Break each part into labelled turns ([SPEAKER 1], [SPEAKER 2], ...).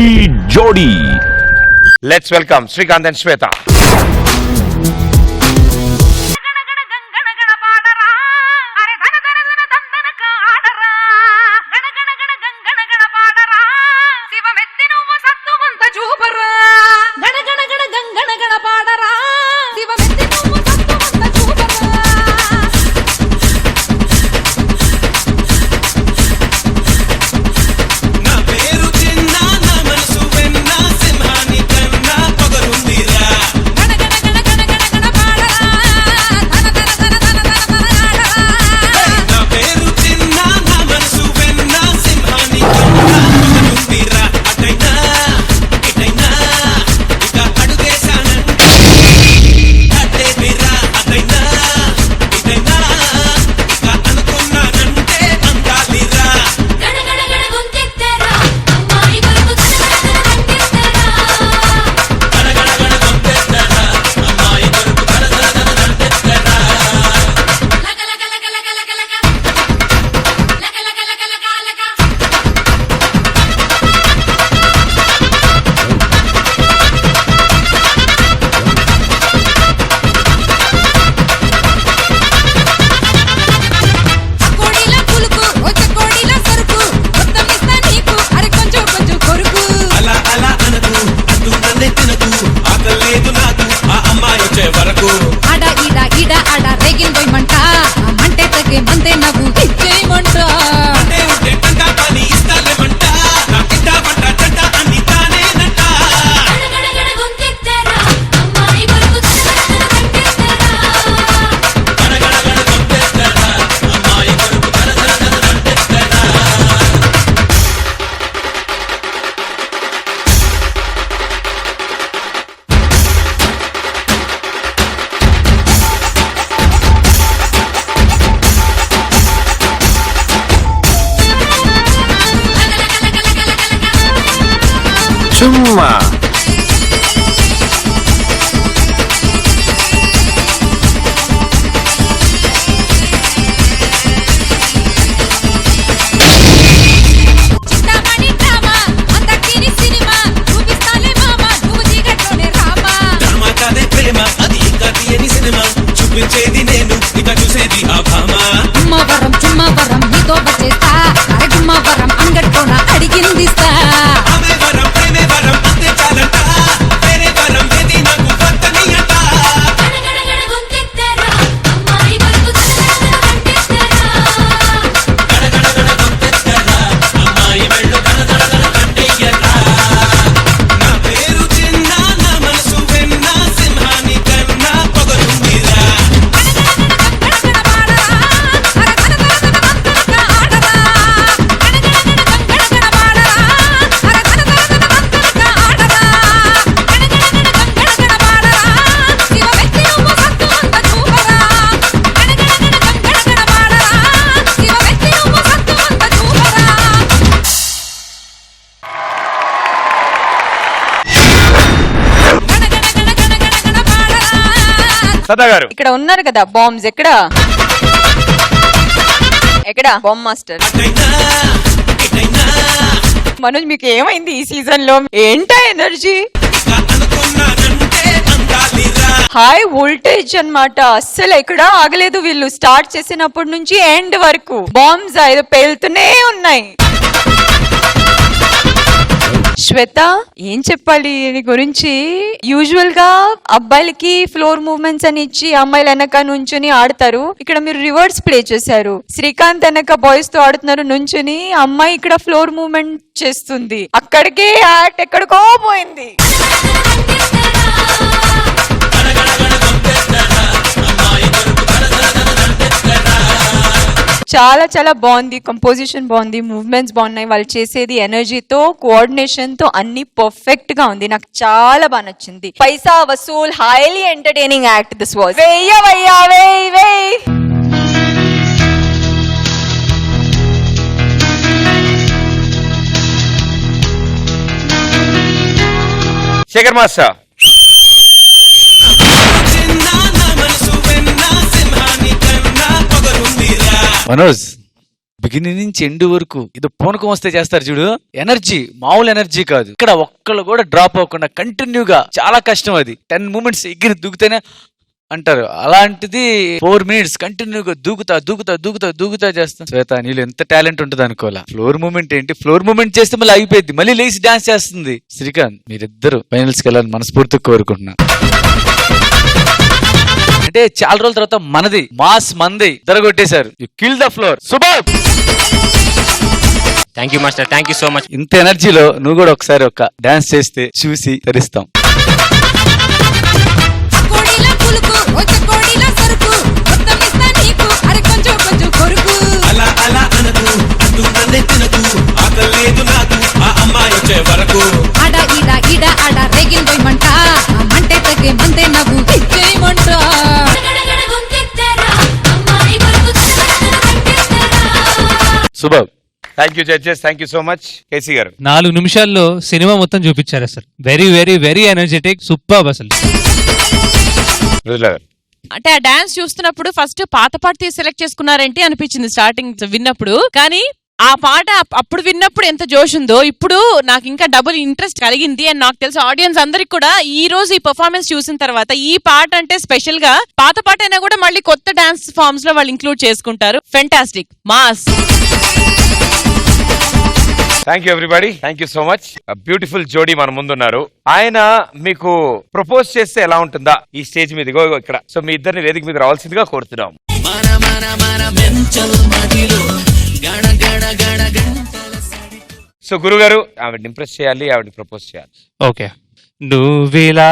[SPEAKER 1] ఈ జోడీ.
[SPEAKER 2] Let's welcome Srikanth and Shweta.
[SPEAKER 3] చూపరా గణ గణ గణ గణ
[SPEAKER 4] పాడరా. 真嘛。
[SPEAKER 2] సదా గారు.
[SPEAKER 5] ఇక్కడ ఉన్నారు కదా బాంబ్స్ ఎక్కడ? ఎక్కడ? Bomb master. మనోజ్ మీకు ఏమైంది ఈ సీజన్లో ఏంటా ఎనర్జీ? హై వోల్టేజ్ అన్నమాట. అస్సలు ఎక్కడ ఆగలేదు వీళ్ళు. స్టార్ట్ చేసినప్పటి నుంచి ఎండ్ వరకు. బాంబ్స్ ఏదో పేలుతూనే ఉన్నాయి. శ్వేత ఏం చెప్పాలి? దీని గురించి యూజువల్గా అబ్బాయిలకి ఫ్లోర్ మూవ్మెంట్స్ అని ఇచ్చి అమ్మాయిలు వెనక నుంచుని ఆడతారు. ఇక్కడ మీరు రివర్స్ ప్లే చేశారు. శ్రీకాంత్ వెనక బాయ్స్తో ఆడుతున్నారు నుంచుని అమ్మాయి ఇక్కడ ఫ్లోర్ మూవ్మెంట్ చేస్తుంది. అక్కడికే యాక్ట్ ఎక్కడికో పోయింది. చాలా చాలా బాగుంది. కంపోజిషన్ బాగుంది. మూవ్మెంట్స్ బాగున్నాయి. వాళ్ళు చేసేది ఎనర్జీతో కోఆర్డినేషన్తో అన్ని పర్ఫెక్ట్గా ఉంది. నాకు చాలా బాగా నచ్చింది. పైసా Vasool highly entertaining act this was వెయ్య వెయ్య వెయ్ వెయ్యి.
[SPEAKER 2] శేఖర్ మాస్టర్
[SPEAKER 6] మనోజ్ బిగిన్
[SPEAKER 1] నుంచి ఎండ్ వరకు ఇది పూనకం వస్తే చేస్తారు చూడు. ఎనర్జీ మామూలు ఎనర్జీ కాదు. ఇక్కడ ఒక్కళ్ళు కూడా డ్రాప్ అవ్వకుండా కంటిన్యూగా చాలా కష్టం అది. టెన్ మూమెంట్స్ ఎగిరి దూకితేనే అంటారు. అలాంటిది ఫోర్ మినిట్స్ కంటిన్యూగా దూకుతా దూకుతా దూకుతా దూకుతా చేస్తా. శ్వేత నీళ్ళు ఎంత టాలెంట్ ఉంటుంది అనుకోలే ఫ్లోర్ మూమెంట్ ఏంటి? ఫ్లోర్ మూమెంట్ చేస్తే మళ్ళీ అయిపోయింది మళ్ళీ లేచి డాన్స్ చేస్తుంది. శ్రీకాంత్ మీరిద్దరు ఫైనల్స్కి వెళ్ళాలని మనస్ఫూర్తిగా కోరుకుంటున్నాను అంటే చాలా రోజుల తర్వాత మనది మాస్ మంది ఇద్దరు కొట్టేశారు you kill the floor సుబాబ్
[SPEAKER 6] thank you master thank you so much
[SPEAKER 1] ఇంత ఎనర్జీలో నువ్వు కూడా ఒకసారి ఒక డాన్స్ చేస్తే చూసి తరిస్తాం.
[SPEAKER 2] Thank you judges thank you so much KC garu.
[SPEAKER 7] నాలుగు నిమిషాల్లో సినిమా మొత్తం చూపించారు అసలు very very very energetic super అసలు.
[SPEAKER 8] అంటే ఆ డాన్స్ చూస్తున్నప్పుడు ఫస్ట్ పాత పాట తీసి సెలెక్ట్ చేసుకున్నారేంటి అనిపించింది స్టార్టింగ్ విన్నప్పుడు. కానీ ఆ పాట అప్- అప్పుడు విన్నప్పుడు ఎంత జోష్ ఉందో ఇప్పుడు నాకు ఇంకా డబుల్ ఇంట్రెస్ట్ కలిగింది అండ్ నాకు తెలిసి. ఆడియన్స్ అందరికి కూడా ఈ రోజు ఈ పర్ఫార్మెన్స్ చూసిన తర్వాత ఈ పాట అంటే స్పెషల్గా పాత పాట అయినా కూడా మళ్ళీ కొత్త డాన్స్ ఫార్మ్స్లో వాళ్ళు ఇంక్లూడ్ చేసుకుంటారు. Fantastic mass
[SPEAKER 2] thank you everybody thank you so much beautiful జోడీ మన ముందున్నారు. ఆయన మీకు ప్రపోజ్ చేస్తే ఎలా ఉంటుందా? ఈ స్టేజ్ మీద ఇక్కడ. సో మీ ఇద్దరిని వేదిక మీద రావాల్సిందిగా కోరుతున్నాం. సో గురుగారు ఆవిడని ఇంప్రెస్ చేయాలి ఆవిడని ప్రపోజ్ చేయాలి.
[SPEAKER 7] ఓకే నువ్విలా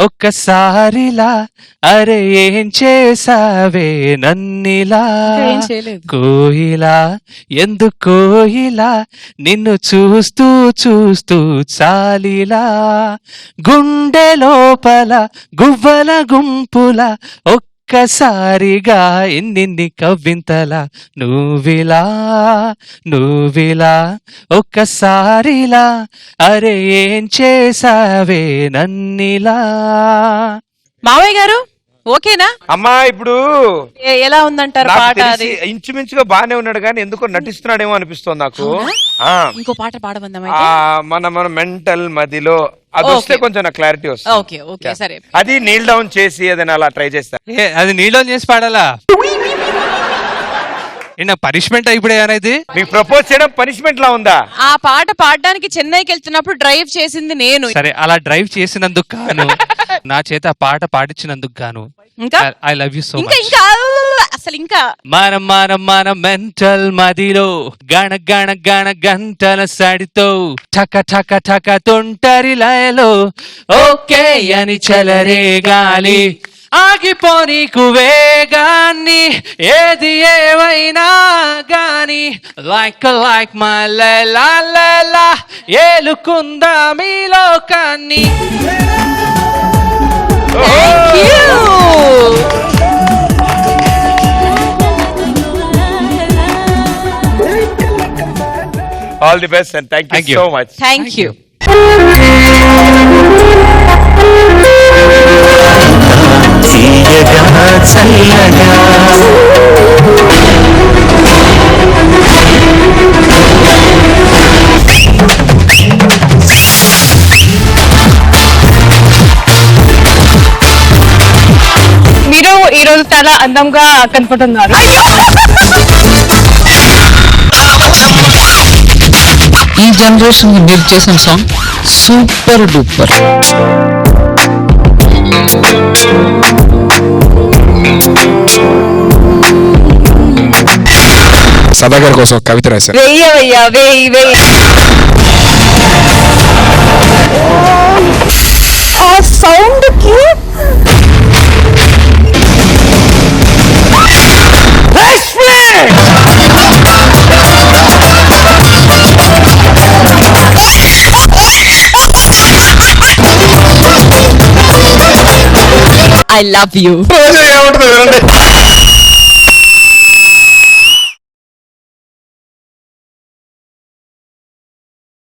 [SPEAKER 7] ఒక్కసారిలా అరే ఏం చేసావే నన్నిలా?
[SPEAKER 8] ఏం చేయలేదు.
[SPEAKER 7] కోయిలా ఎందుకోయిలా నిన్ను చూస్తూ చూస్తూ చాలిలా. గుండె లోపల గువ్వల గుంపుల ఒక్కసారిగా ఎన్నిన్ని కవ్వింతలా నువ్విలా నువ్విలా ఒక్కసారిలా అరే ఏం చేసావే నన్నిలా.
[SPEAKER 8] మావయ్య గారు? ఓకేనా?
[SPEAKER 2] అమ్మా ఇప్పుడు
[SPEAKER 8] ఎలా ఉందంటారు
[SPEAKER 2] నాకు
[SPEAKER 8] పాట
[SPEAKER 2] తెలిసి
[SPEAKER 8] అది?
[SPEAKER 2] ఇంచుమించుగా బానే ఉన్నాడు కానీ ఎందుకో నటిస్తున్నాడేమో అనిపిస్తోంది నాకు. ఆ.
[SPEAKER 8] ఇంకో పాట పాడబందాం
[SPEAKER 2] ఆ, మన మన మెంటల్ మదిలో అది వస్తే
[SPEAKER 8] Okay.
[SPEAKER 2] కొంచెం నాకు క్లారిటీ వస్తుంది.
[SPEAKER 8] ఓకే ఓకే సరే.
[SPEAKER 2] అది నీల్ డౌన్ చేసి ఏదైనా అలా ట్రై చేస్తా.
[SPEAKER 7] ఏ అది నీలో చేసి పాడాలా? ఏ, నా పనిష్మెంట్ ఇప్పుడు ఏమైనా
[SPEAKER 2] మీకు ప్రపోజ్ చేయడం పనిష్మెంట్ లా ఉందా?
[SPEAKER 8] ఆ పాట పాడడానికి చెన్నైకి వెళ్తున్నప్పుడు డ్రైవ్ చేసింది నేను.
[SPEAKER 7] సరే అలా డ్రైవ్ చేసినందుకు గాను నా చేత ఆ పాట పాడించినందుకు గాను
[SPEAKER 8] ఇంకా?
[SPEAKER 7] ఐ లవ్ యూ సో
[SPEAKER 8] ఇంకా
[SPEAKER 7] మచ్
[SPEAKER 8] ఇంకా అసలు ఇంకా.
[SPEAKER 7] మనం మనం మన మెంటల్ మదిలో గణ గణ గణ గంటల సడితో ఠక ఠక ఠక తొంటరి లయలో ఓకే అని చలరే గాలి. ఆగిపోనీకు వేగాన్ని ఏది ఏమైనా గాని లైక్ లైక్ మా లా ఏలుకుందా మీ లోకాన్ని.
[SPEAKER 2] All the best and thank
[SPEAKER 7] Thank
[SPEAKER 2] you
[SPEAKER 7] you.
[SPEAKER 2] So much
[SPEAKER 8] thank you
[SPEAKER 9] మీరు ఈ రోజు చాలా అందంగా కనపడుతున్నారు.
[SPEAKER 10] ఈ జనరేషన్ మీరు చేసిన song super duper
[SPEAKER 11] Sada Gargoso, Cavi 13.
[SPEAKER 9] Veía, veía, veía, veía. Oh, cute.
[SPEAKER 8] I love you
[SPEAKER 2] ఏముంటుంది? వినండి